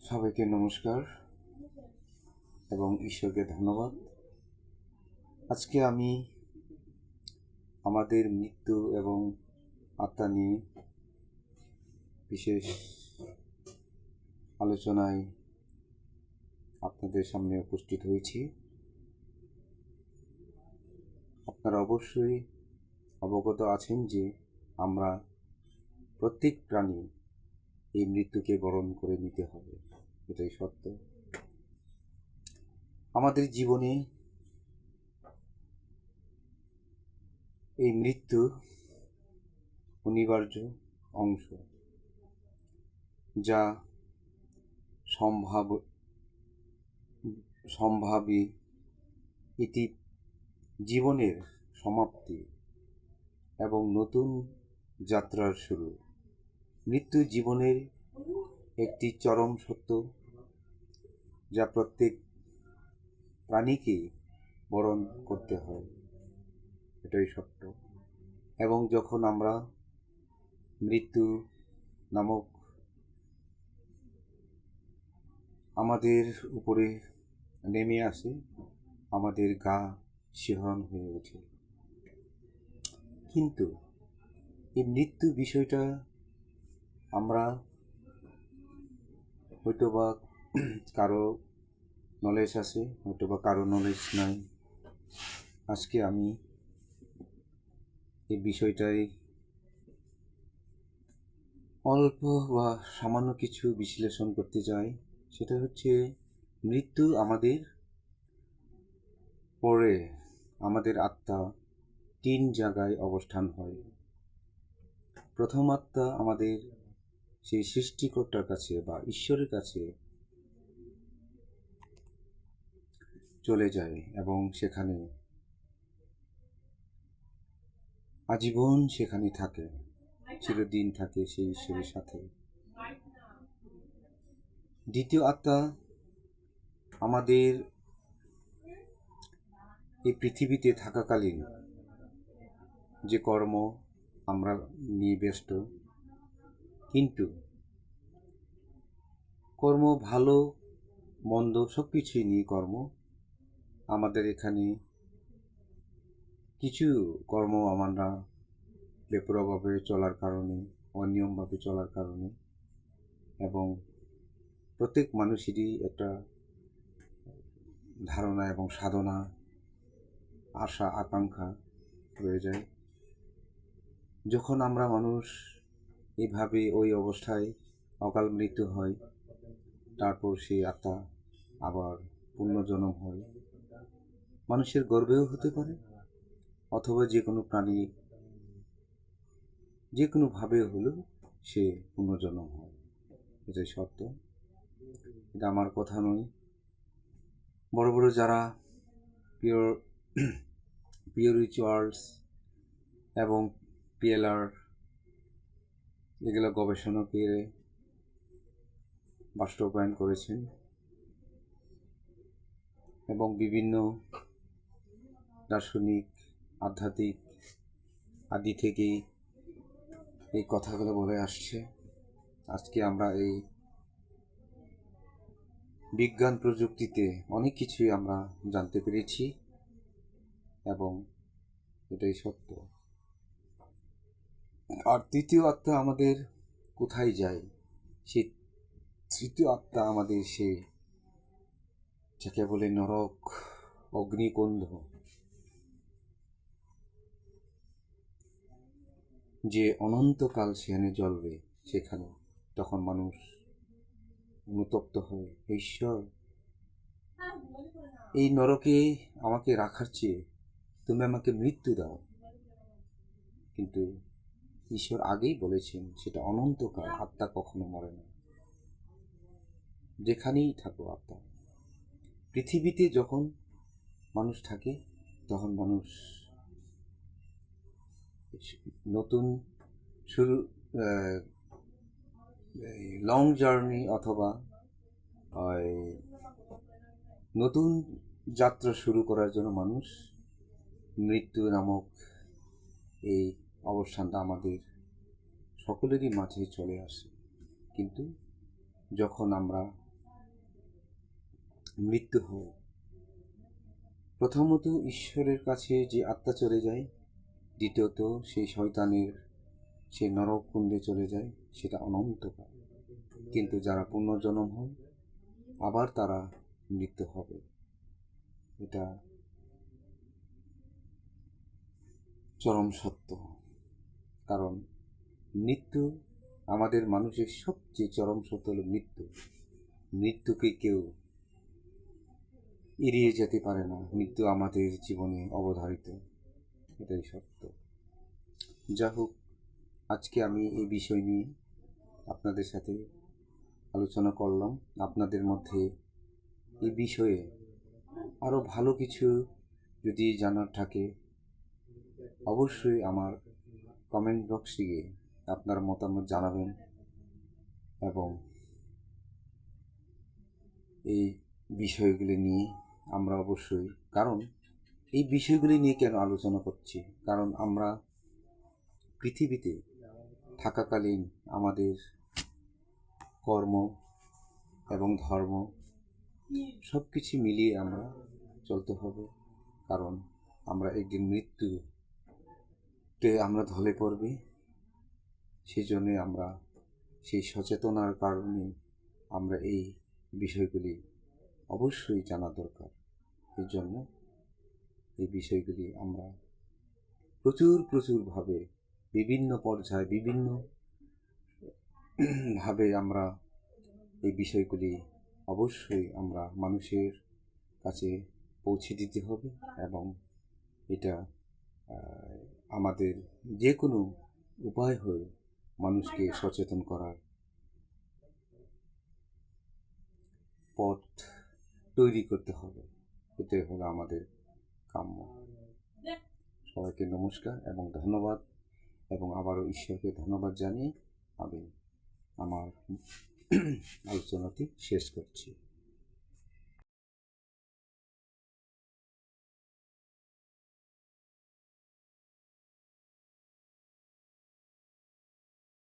সবাইকে নমস্কার এবং ঈশ্বরকে ধন্যবাদ। আজকে আমি আমাদের মৃত্যু এবং আত্মা নিয়ে বিশেষ আলোচনায় আপনাদের সামনে উপস্থিত হয়েছি। আপনারা অবশ্যই অবগত আছেন যে আমরা প্রত্যেক প্রাণী এই মৃত্যুকে বরণ করে নিতে হবে। এটাই সত্য। আমাদের জীবনে এই মৃত্যু অনিবার্য অংশ যা সম্ভাব, সম্ভাবী ইতি জীবনের সমাপ্তি এবং নতুন যাত্রার শুরু। মৃত্যু জীবনের একটি চরম সত্য যা প্রত্যেক প্রাণীকে বরণ করতে হয়। এটাই সত্য। এবং যখন আমরা মৃত্যু নামক আমাদের উপরে নেমে আসে, আমাদের গা শিহরণ হয়ে ওঠে। কিন্তু এই মৃত্যু বিষয়টা আমরা হয়তো বা কারও নলেজ আছে হয়তো বা কারও নলেজ নাই। আজকে আমি এই বিষয়টাই অল্প বা সামান্য কিছু বিশ্লেষণ করতে চাই। সেটা হচ্ছে মৃত্যু আমাদের পরে আমাদের আত্মা তিন জায়গায় অবস্থান হয়। প্রথম আত্মা আমাদের সেই সৃষ্টিকর্তার কাছে বা ঈশ্বরের কাছে চলে যায় এবং সেখানে আজীবন সেখানে থাকে, চিরদিন থাকে সেই ঈশ্বরের সাথে। দ্বিতীয় আত্মা আমাদের এই পৃথিবীতে থাকাকালীন যে কর্ম আমরা নিয়ে ব্যস্ত কিন্তু কর্ম ভালো, মন্দ সব কিছুই নিয়ে কর্ম। আমাদের এখানে কিছু কর্ম আমরা বেপরোয়াভাবে চলার কারণে, অনিয়মভাবে চলার কারণে এবং প্রত্যেক মানুষেরই একটা ধারণা এবং সাধনা, আশা, আকাঙ্ক্ষা রয়ে যায়। যখন আমরা মানুষ এইভাবে ওই অবস্থায় অকাল মৃত্যু হয়। তারপর সেই আত্মা আবার পুনর্জন্ম হয়। মানুষের গর্বেও হতে পারে, অথবা যে কোনো প্রাণী যে কোনোভাবে হলেও সে পুনর্জন্ম হয়। এটাই সত্য। এটা আমার কথা নয়। বড় বড় যারা পিওর পিওর রিচুয়ালস এবং পিএলআর এগুলো গবেষণা করে বাস্তবায়ন করেছেন এবং বিভিন্ন দার্শনিক, আধ্যাত্মিক আদি থেকেই এই কথাগুলো বলে আসছে। আজকে আমরা এই বিজ্ঞান প্রযুক্তিতে অনেক কিছুই আমরা জানতে পেরেছি এবং এটাই সত্য। আর তৃতীয় আত্মা আমাদের কোথায় যায়? সে তৃতীয় আত্মা আমাদের সে যাকে বলে নরক অগ্নিকন্ধ যে অনন্তকাল সেখানে জ্বলবে, সেখানে তখন মানুষ অনুতপ্ত হয়। ঈশ্বর, এই নরকে আমাকে রাখার চেয়ে তুমি আমাকে মৃত্যু দাও। কিন্তু ঈশ্বর আগেই বলেছেন, সেটা অনন্তকাল আত্মা কখনো মরে না। যেখানেই থাকো আত্মা। পৃথিবীতে যখন মানুষ থাকে, তখন মানুষ নতুন শুরু লং জার্নি অথবা নতুন যাত্রা শুরু করার জন্য মানুষ মৃত্যু নামক এই অবস্থানটা আমাদের সকলেরই মাঝে চলে আসে। কিন্তু যখন আমরা মৃত্যু হয় প্রথমত ঈশ্বরের কাছে যে আত্মা চলে যায়, দ্বিতীয়ত সেই শয়তানের সে নরক কুণ্ডে চলে যায়, সেটা অনন্তকাল। কিন্তু যারা পুনর্জন্ম হয়, আবার তারা মৃত্যু হবে। এটা চরম সত্য। কারণ মৃত্যু আমাদের মানুষের সবচেয়ে চরম সত্য হল মৃত্যু। মৃত্যুকে কেউ এড়িয়ে যেতে পারে না। মৃত্যু আমাদের জীবনে অবধারিত। এটাই সত্য। যা হোক, আজকে আমি এই বিষয় নিয়ে আপনাদের সাথে আলোচনা করলাম। আপনাদের মধ্যে এই বিষয়ে আরও ভালো কিছু যদি জানার থাকে, অবশ্যই আমার কমেন্ট বক্সে গিয়ে আপনার মতামত জানাবেন এবং এই বিষয়গুলি নিয়ে আমরা অবশ্যই, কারণ এই বিষয়গুলি নিয়ে কেন আলোচনা করছি? কারণ আমরা পৃথিবীতে থাকাকালীন আমাদের কর্ম এবং ধর্ম সব কিছু মিলিয়ে আমরা চলতে হবে। কারণ আমরা একদিন মৃত্যুতে আমরা ধলে পড়বে। সেই জন্যে আমরা সেই সচেতনার কারণে আমরা এই বিষয়গুলি অবশ্যই জানা দরকার। এই জন্য এই বিষয়গুলি আমরা প্রচুর প্রচুরভাবে বিভিন্ন পর্যায়ে, বিভিন্ন ভাবে আমরা এই বিষয়গুলি অবশ্যই আমরা মানুষের কাছে পৌঁছে দিতে হবে এবং এটা আমাদের যে কোনো উপায় হয়ে মানুষকে সচেতন করার পথ তৈরি করতে হবে। এটাই হলো আমাদের কাম্য। সবাইকে নমস্কার এবং ধন্যবাদ এবং আবারও ঈশ্বরকে ধন্যবাদ জানিয়ে আমি আমার আলোচনাটি শেষ করছি।